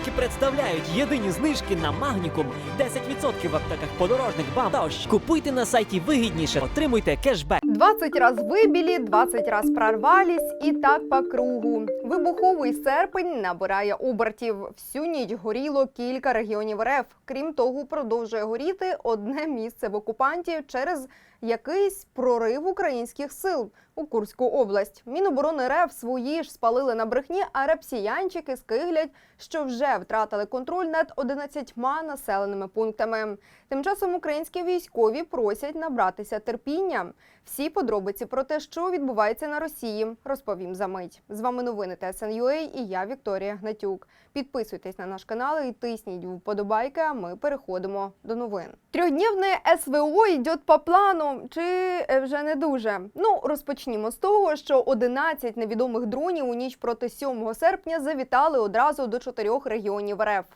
Знижки представляють єдині знижки на Магнікум. 10% в аптеках подорожник бам. Тож купуйте на сайті вигідніше, отримуйте кешбек. 20 раз вибілі, 20 раз прорвались і так по кругу. Вибуховий серпень набирає обертів. Всю ніч горіло кілька регіонів РФ. Крім того, продовжує горіти одне місце в окупантів через якийсь прорив українських сил у Курську область. Міноборони РФ свої ж спалили на брехні, а репсіянчики скиглять, що вже втратили контроль над 11 населеними пунктами. Тим часом українські військові просять набратися терпіння. Всі подробиці про те, що відбувається на Росії, розповім за мить. З вами новини ТСНЮА і я Вікторія Гнатюк. Підписуйтесь на наш канал і тисніть вподобайки. А ми переходимо до новин. Трьохдневне СВО йде по плану, чи е, вже не дуже. Ну розпочнімо з того, що 11 невідомих дронів у ніч проти 7 серпня завітали одразу до чотирьох регіонів РФ.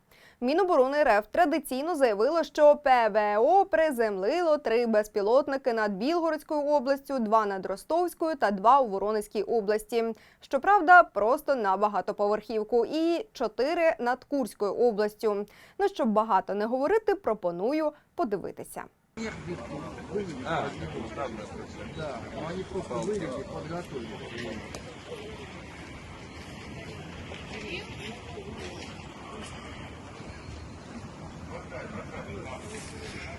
Міноборони РФ традиційно заявило, що ПВО приземлило три безпілотники над Білгородською областю, два над Ростовською та два у Воронезькій області. Щоправда, просто на багатоповерхівку і чотири над Курською областю. Ну щоб багато не говорити, пропоную подивитися. Да, но они просто подготовили.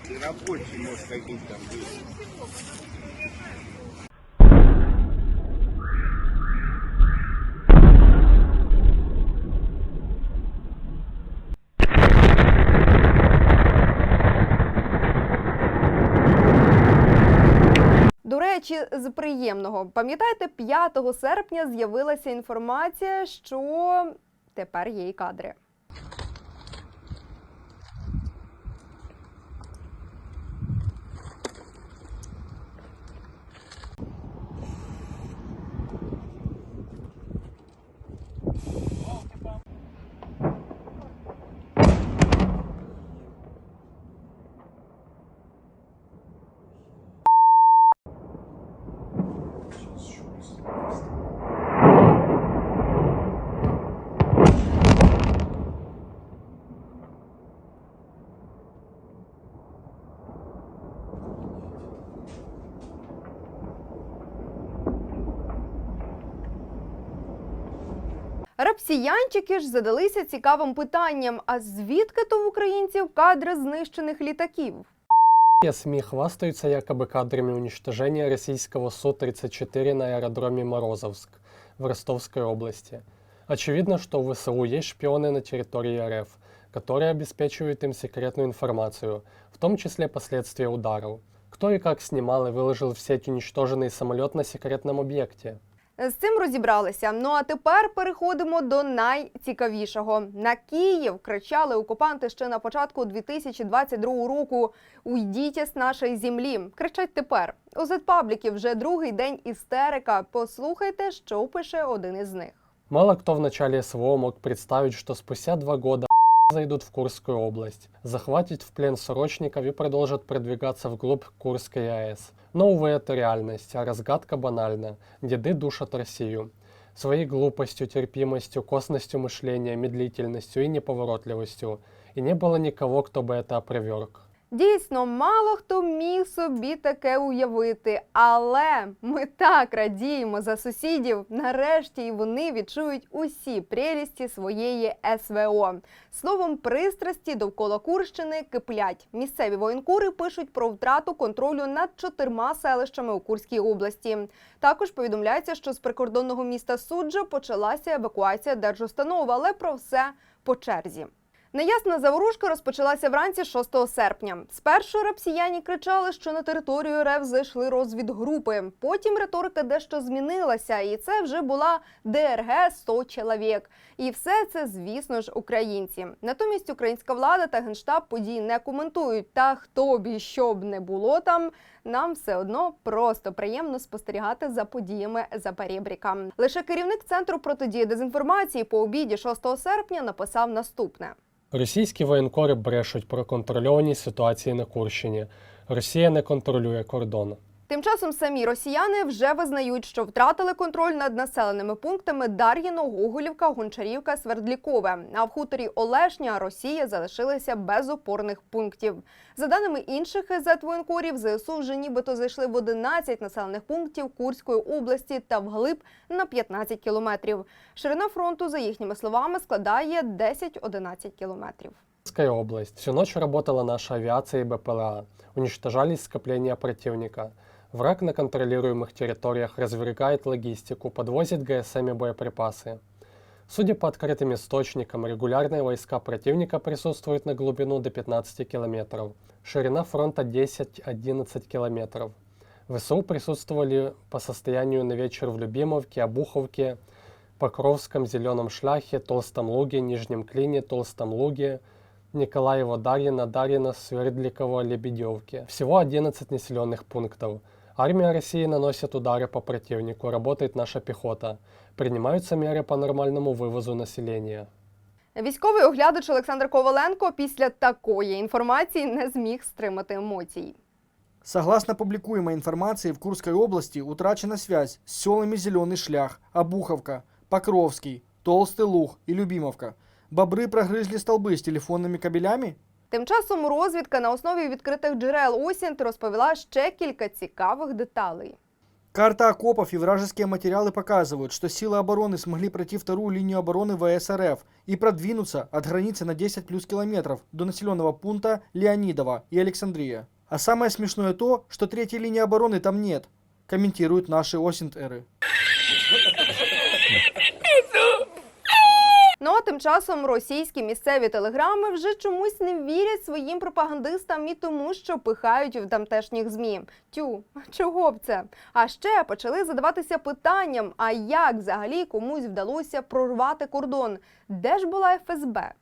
И рабочий, может, какие там были. Речі, з приємного пам'ятаєте, 5 серпня з'явилася інформація, що тепер є і кадри. Рапсіянчики ж задалися цікавим питанням: а звідки то в українців кадри знищених літаків? СМИ хвастаются якобы кадрами уничтожения российского Су-34 на аэродроме Морозовск в Ростовской области. Очевидно, что у ВСУ есть шпионы на территории РФ, которые обеспечивают им секретную информацию, в том числе последствия ударов. Кто и как снимал и выложил в сеть уничтоженный самолет на секретном объекте? З цим розібралися. Ну а тепер переходимо до найцікавішого. На Київ кричали окупанти ще на початку 2022 року. Уйдіть з нашої землі. Кричать тепер. У Зетпабліки вже другий день істерика. Послухайте, що пише один із них. Мало кто в начале СВО мог представить, что спустя два года зайдут в Курскую область, захватят в плен срочников и продолжат продвигаться вглубь Курской АЭС. Но, увы, это реальность, а разгадка банальна. Деды душат Россию. Своей глупостью, терпимостью, косностью мышления, медлительностью и неповоротливостью. И не было никого, кто бы это опроверг. Дійсно, мало хто міг собі таке уявити, але ми так радіємо за сусідів. Нарешті і вони відчують усі прелісті своєї СВО. Словом, пристрасті довкола Курщини киплять. Місцеві воєнкури пишуть про втрату контролю над чотирма селищами у Курській області. Також повідомляється, що з прикордонного міста Суджа почалася евакуація держустанов, але про все по черзі. Неясна заворушка розпочалася вранці 6 серпня. Спершу рапсіяні кричали, що на територію РФ зайшли розвідгрупи. Потім риторика дещо змінилася, і це вже була ДРГ 100 чоловік. І все це, звісно ж, українці. Натомість українська влада та генштаб подій не коментують. Та хто б і що б не було там, нам все одно просто приємно спостерігати за подіями за перебріка. Лише керівник центру протидії дезінформації по обіді 6 серпня написав наступне. Російські воєнкори брешуть про контрольовані ситуації на Курщині. Росія не контролює кордон. Тим часом самі росіяни вже визнають, що втратили контроль над населеними пунктами Дар'їно, Гоголівка, Гончарівка, Свердлікове. А в хуторі Олешня Росія залишилася без опорних пунктів. За даними інших ез воєнкорів, ЗСУ вже нібито зайшли в 11 населених пунктів Курської області та вглиб на 15 кілометрів. Ширина фронту, за їхніми словами, складає 10-11 кілометрів. Курская область. Всю ночь работала наша авиация и БПЛА. Уничтожались скопления противника. Враг на контролируемых территориях развергает логистику, подвозит ГСМ и боеприпасы. Судя по открытым источникам, регулярные войска противника присутствуют на глубину до 15 километров. Ширина фронта 10-11 километров. ВСУ присутствовали по состоянию на вечер в Любимовке, Обуховке, Покровском, Зеленом Шляхе, Толстом Луге, Нижнем Клине, Толстом Луге, Николаево, Дарьино, Дарьино, Свердликово, Лебедевке. Всего 11 населенных пунктов. Армия России наносит удары по противнику, работает наша пехота. Принимаются меры по нормальному вывозу населения. Військовий оглядач Олександр Коваленко після такої інформації не зміг стримати емоцій. Согласно публикуемой информации, в Курской области утрачена связь с селами Зеленый Шлях, Обуховка, Покровский, Толстый Луг и Любимовка. Бобры прогрызли столбы с телефонными кабелями? Тим часом розвідка на основі відкритих джерел Осінт розповіла ще кілька цікавих деталей. Карта окопов и вражеские материалы показывают, что силы обороны смогли пройти вторую линию обороны ВСРФ и продвинуться от границы на 10 плюс километров до населенного пункта Леонидово и Александрия. А самое смешное то, что третьей линии обороны там нет, комментируют наши Осинт-эры. Ну а тим часом російські місцеві телеграми вже чомусь не вірять своїм пропагандистам і тому, що пихають в тамтешніх змі. Тю, чого б це? А ще почали задаватися питанням: а як взагалі комусь вдалося прорвати кордон? Де ж була ФСБ?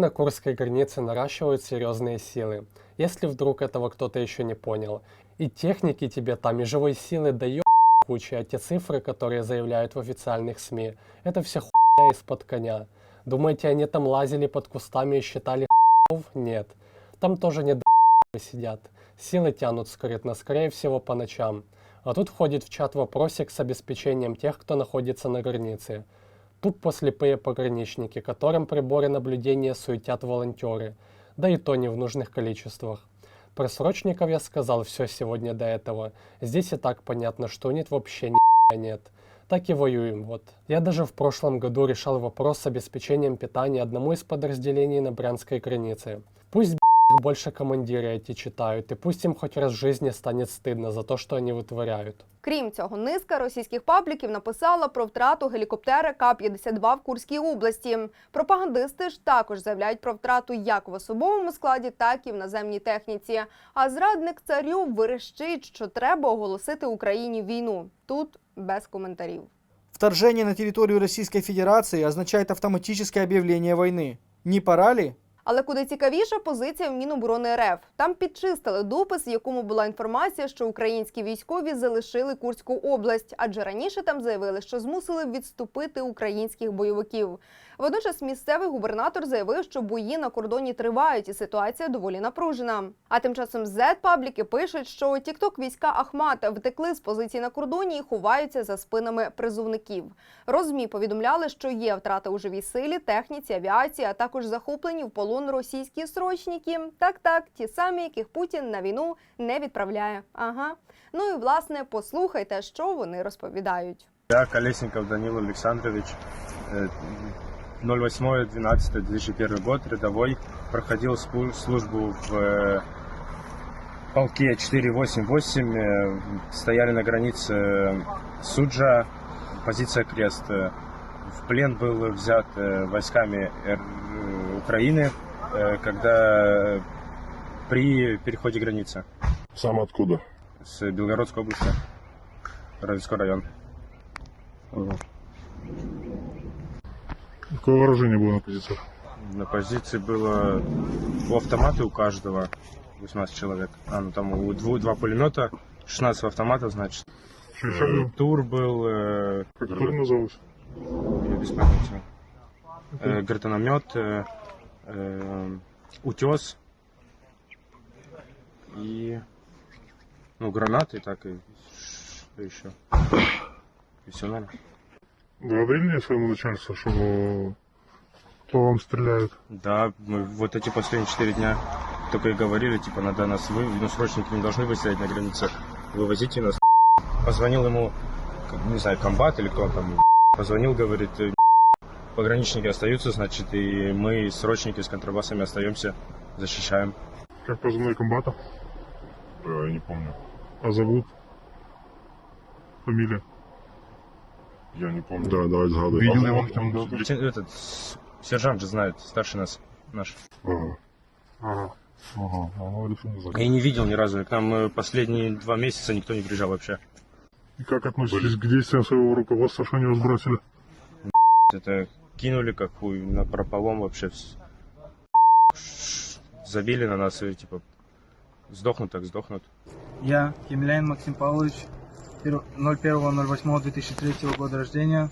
На Курской границе наращивают серьезные силы. Если вдруг этого кто-то еще не понял. И техники тебе там, и живой силы дает куча, а те цифры, которые заявляют в официальных СМИ, это все хуйня из-под коня. Думаете, они там лазили под кустами и считали? Нет. Там тоже не сидят. Силы тянут скрытно, скорее всего, по ночам. А тут входит в чат вопросик с обеспечением тех, кто находится на границе. Тупо слепые пограничники, которым приборы наблюдения суетят волонтеры, да и то не в нужных количествах. Про срочников я сказал все сегодня до этого. Здесь и так понятно, что нет вообще ни нет. Так и воюем, вот. Я даже в прошлом году решал вопрос с обеспечением питания одному из подразделений на Брянской границе. Пусть больше командиры эти читают, и пусть им хоть раз в жизни станет стыдно за то, что они вытворяют. Крім цього, низка російських пабліків написала про втрату гелікоптера К-52 в Курській області. Пропагандисти ж також заявляють про втрату як в особовому складі, так і в наземній техніці. А зрадник царю верещить, що треба оголосити Україні війну. Тут без коментарів. Вторжение на территорию Российской Федерации означает автоматическое объявление войны. Не пора ли? Але куди цікавіша позиція в Міноборони РФ. Там підчистили допис, в якому була інформація, що українські військові залишили Курську область, адже раніше там заявили, що змусили відступити українських бойовиків. Водночас місцевий губернатор заявив, що бої на кордоні тривають, і ситуація доволі напружена. А тим часом Z-пабліки пишуть, що тікток війська Ахмат втекли з позицій на кордоні і ховаються за спинами призовників. Розмі повідомляли, що є втрати у живій силі, техніці, авіації, а також захоплені в полон російські срочники. Так, так, ті самі, яких Путін на війну не відправляє. Ага. Ну і власне послухайте, що вони розповідають. Я Колесников Данил Александрович, э, 08-12-2001 год, рядовой, проходил спу- службу в э, полке 488, э, стояли на границе э, Суджа, позиция Крест. Э, В плен был взят э, войсками Р- э, Украины, э, когда э, при переходе границы Сам откуда? с Белгородской области, Ровенской район. Какое вооружение было на позициях? На позиции было по автомату у каждого 18 человек. А, ну там у двух, два пулемета, 16 автоматов, значит. Еще был? Тур был, э, Как тур назывался? я без понятия. Э, гранатомет, э, э, утес и Ну, гранаты, так и что еще. И все нормально. Говорили своему начальству, что кто вам стреляет? Да, мы вот эти последние четыре дня только и говорили, типа, надо нас вы, ну, срочники не должны выстоять на границе. Вывозите нас. Позвонил ему, не знаю, комбат или кто он там, позвонил, говорит, «Э, пограничники остаются, значит, и мы, срочники с контрабасами остаемся, защищаем. Как позывной комбата? Э, не помню. А зовут? Фамилия? Я не помню. Да, давай сгадывай. Видел его году. Те- Этот, сержант же знает, старше нас, наш. Ага. Ага. Ага. А решил не Я не видел ни разу, к нам э, последние два месяца никто не приезжал вообще. И как относитесь к действиям своего руководства, что они вас бросили? Это кинули как хуй на прополом вообще. вс- Забили на нас и типа сдохнут так сдохнут. Я, Емельян Максим Павлович, пер- 01.08.2003 года рождения,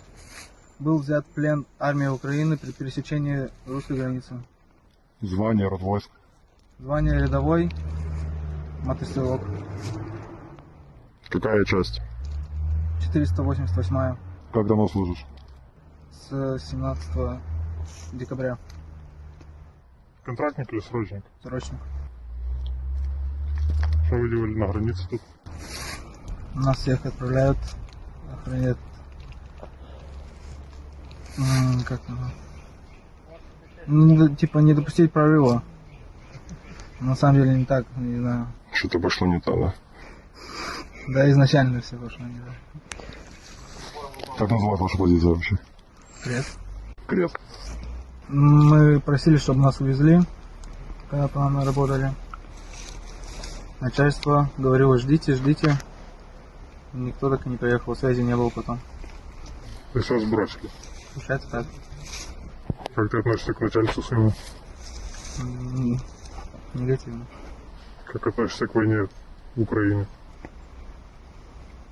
был взят в плен армией Украины при пересечении русской границы. Звание, род войск. Звание рядовой, мотострелок, Какая часть? 488 Как давно служишь? С 17 декабря, Контрактник или срочник? срочник. Что вы делали на границе тут? Нас всех отправляют охранять. М, Как? Ну, типа не допустить прорыва. На самом деле не так, не знаю. Что-то пошло не так, да? Да, изначально все пошло не так. Как называется ваша позиция вообще? Крест. Крест. Мы просили, чтобы нас увезли, когда по нам работали. Начальство говорило, ждите, ждите. Никто так и не приехал, связи не было потом. То есть вас бросили. Получается так. Как ты относишься к начальству своему? Негативно. Как относишься к войне в Украине?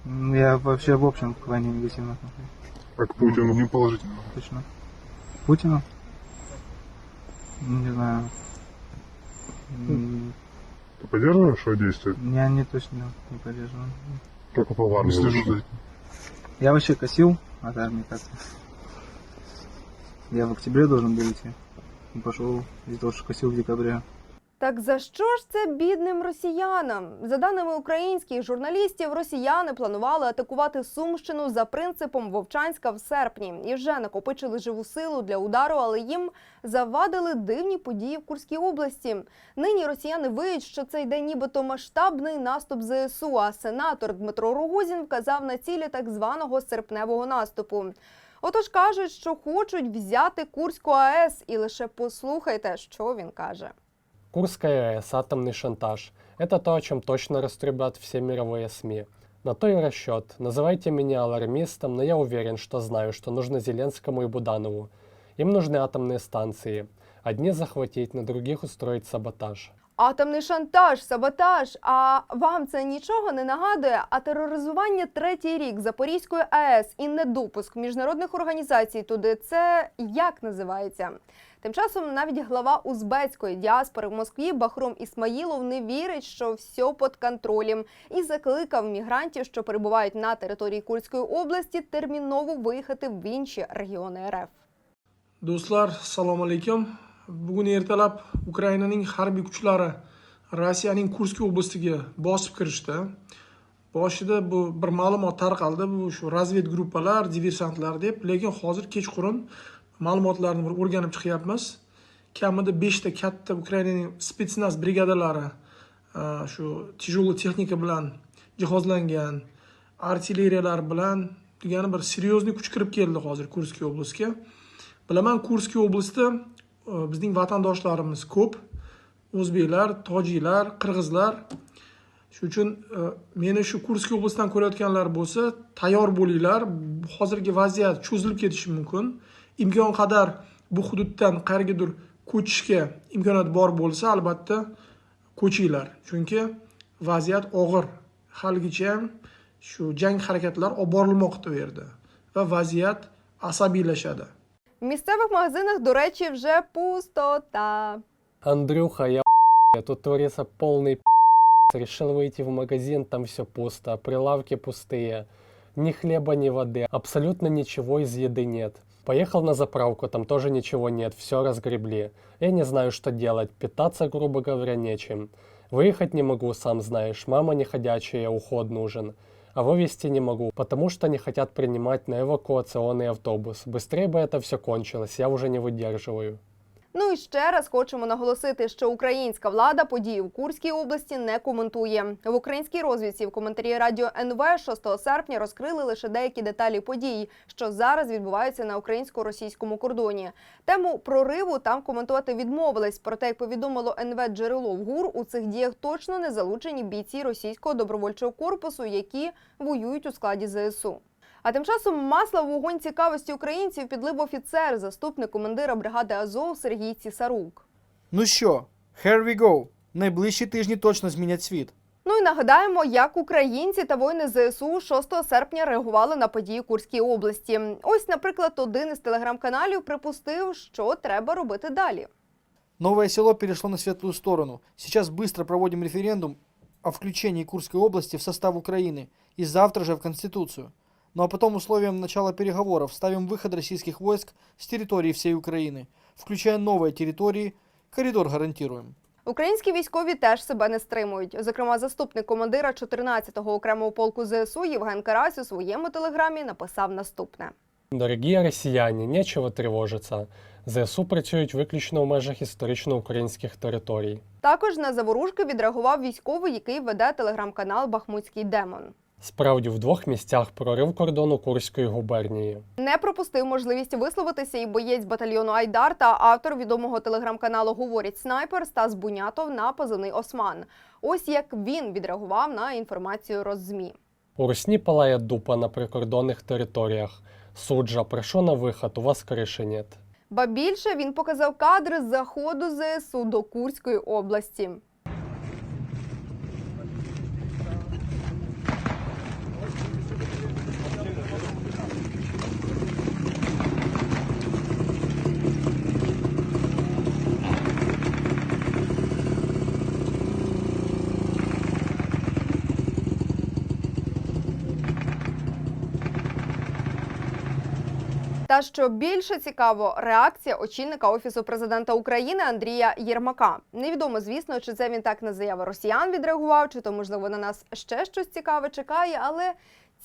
М, Я вообще в общем к войне негативно отношусь. А к Путину? Не положительно. Точно. Путину? Не знаю. Ты поддерживаешь его действия? Я не точно не поддерживаю. Как попал в армию? слежу за Я вообще косил от армии как-то. Я в октябре должен был идти. Пошел из-за того, что косил в декабре. Так за що ж це бідним росіянам? За даними українських журналістів, росіяни планували атакувати Сумщину за принципом Вовчанська в серпні і вже накопичили живу силу для удару, але їм завадили дивні події в Курській області. Нині росіяни виють, що це йде нібито масштабний наступ ЗСУ. А сенатор Дмитро Рогозін вказав на цілі так званого серпневого наступу. Отож кажуть, що хочуть взяти Курську АЕС, і лише послухайте, що він каже. Курская АЭС, атомный шантаж. Это то, о чем точно раструбят все мировые СМИ. На то и расчет. Называйте меня алармистом, но я уверен, что знаю, что нужно Зеленскому и Буданову. Им нужны атомные станции. Одни захватить, на других устроить саботаж. Атомний шантаж, саботаж. А вам це нічого не нагадує? А тероризування третій рік Запорізької АЕС і недопуск міжнародних організацій туди це як називається? Тим часом навіть глава узбецької діаспори в Москві Бахром Ісмаїлов не вірить, що все під контролем, і закликав мігрантів, що перебувають на території Курської області, терміново виїхати в інші регіони РФ. do'stlar assalomu alaykum bugun ertalab ukrainaning harbiy kuchlari rossiyaning kursk oblastiga bosib kirishdi boshida bu bir ma'lumot tarqaldi bu shu razved gruppalar diversantlar deb lekin hozir kechqurun ma'lumotlarni bir o'rganib chiqyapmiz. Kamida beshta katta ukrainaning spetsnaz brigadalari e, shu тяжелый texnika bilan jihozlangan artilleriyalar bilan degani bir серьезный kuch kirib keldi hozir kurskiy oblastga bilaman kurskiy oblastda e, bizning vatandoshlarimiz ko'p. O'zbeklar tojiklar qirg'izlar. Shuning uchun e, meni shu kurskiy oblastdan ko'rayotganlar bo'lsa tayyor bo'linglar. Hozirgi vaziyat cho'zilib ketishi mumkin. Imkon qadar bu hududdan qayergadir ko'chishga imkoniyat bor bo'lsa albatta ko'chinglar chunki vaziyat og'ir haligacha ham shu jang harakatlar olib borilmoqda u yerda va vaziyat asabiylashadi В місцевих магазинах, до речі, вже пустота. Андрюха, я тут творится полный решил выйти в магазин, там все пусто, прилавки пустые, ни хлеба, ни воды, абсолютно ничего из еды нет. Поехал на заправку, там тоже ничего нет, все разгребли. Я не знаю, что делать, питаться, грубо говоря, нечем. Выехать не могу, сам знаешь, мама не ходячая, уход нужен. А вывести не могу, потому что не хотят принимать на эвакуационный автобус. Быстрее бы это все кончилось, я уже не выдерживаю. Ну і ще раз хочемо наголосити, що українська влада події в Курській області не коментує. В українській розвідці в коментарі радіо НВ 6 серпня розкрили лише деякі деталі подій, що зараз відбуваються на українсько-російському кордоні. Тему прориву там коментувати відмовились. Проте, як повідомило НВ джерело в ГУР, у цих діях точно не залучені бійці російського добровольчого корпусу, які воюють у складі ЗСУ. А тим часом масла в вогонь цікавості українців підлив офіцер, заступник командира бригади Азов Сергій Цісарук. Ну що, here we go. Найближчі тижні точно змінять світ. Ну і нагадаємо, як українці та воїни ЗСУ 6 серпня реагували на події Курській області. Ось, наприклад, один із телеграм-каналів припустив, що треба робити далі. Новое село перешло на светлую сторону. Сейчас быстро проводим референдум о включении Курской области в состав Украины и завтра же в Конституцию. Ну а потом условием начала переговоров ставим выход российских войск с территории всей Украины, включая новые территории, коридор гарантируем. Українські військові теж себе не стримують. Зокрема, заступник командира 14-го окремого полку ЗСУ Євген Карась у своєму телеграмі написав наступне. Дорогі росіяни, нечего тривожиться. ЗСУ працюють виключно в межах історично українських територій. Також на заворушки відреагував військовий, який веде телеграм-канал Бахмутський демон. Справді, в двох місцях прорив кордону Курської губернії. Не пропустив можливість висловитися і боєць батальйону Айдар та автор відомого телеграм-каналу Говорить снайпер Стас Бунятов на позивний Осман. Ось як він відреагував на інформацію Роззмі. У Русні палає дупа на прикордонних територіях. Суджа, прошу на виход, у вас криші нет. Ба більше він показав кадри з заходу ЗСУ до Курської області. Та що більше цікаво, реакція очільника офісу президента України Андрія Єрмака. Невідомо, звісно, чи це він так на заяви росіян відреагував, чи то можливо на нас ще щось цікаве чекає, але.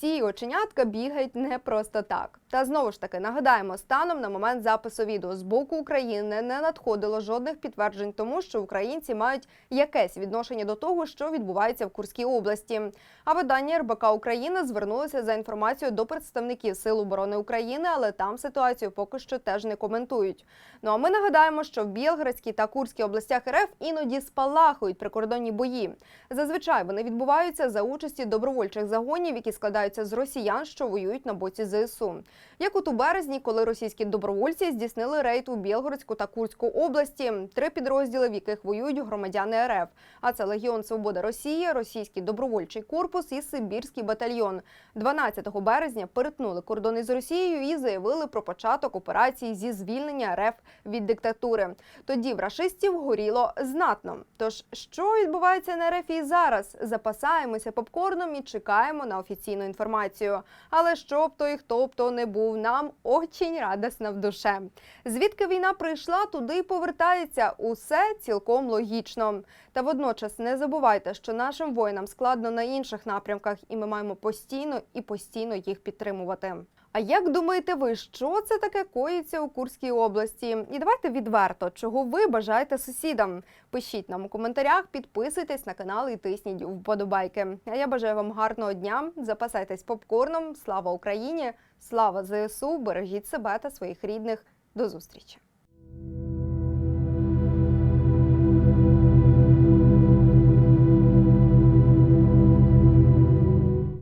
Ці оченятка бігають не просто так. Та знову ж таки нагадаємо, станом на момент запису відео з боку України не надходило жодних підтверджень тому, що українці мають якесь відношення до того, що відбувається в Курській області. А видання РБК Україна звернулося за інформацією до представників Сил оборони України, але там ситуацію поки що теж не коментують. Ну а ми нагадаємо, що в Білградській та Курській областях РФ іноді спалахують прикордонні бої. Зазвичай вони відбуваються за участі добровольчих загонів, які складаються з росіян, що воюють на боці ЗСУ. Як от у березні, коли російські добровольці здійснили рейд у Білгородську та Курську області, три підрозділи, в яких воюють громадяни РФ. А це Легіон Свобода Росії, Російський добровольчий корпус і Сибірський батальйон. 12 березня перетнули кордони з Росією і заявили про початок операції зі звільнення РФ від диктатури. Тоді в рашистів горіло знатно. Тож що відбувається на РФ і зараз? Запасаємося попкорном і чекаємо на офіційну інформацію. Але щоб той, хто б то не був, нам очень радісна в душе. Звідки війна прийшла, туди й повертається. Усе цілком логічно. Та водночас не забувайте, що нашим воїнам складно на інших напрямках, і ми маємо постійно і постійно їх підтримувати. А як думаєте ви, що це таке коїться у Курській області? І давайте відверто, чого ви бажаєте сусідам? Пишіть нам у коментарях, підписуйтесь на канал і тисніть вподобайки. А я бажаю вам гарного дня. Запасайтесь попкорном. Слава Україні! Слава ЗСУ! Бережіть себе та своїх рідних. До зустрічі!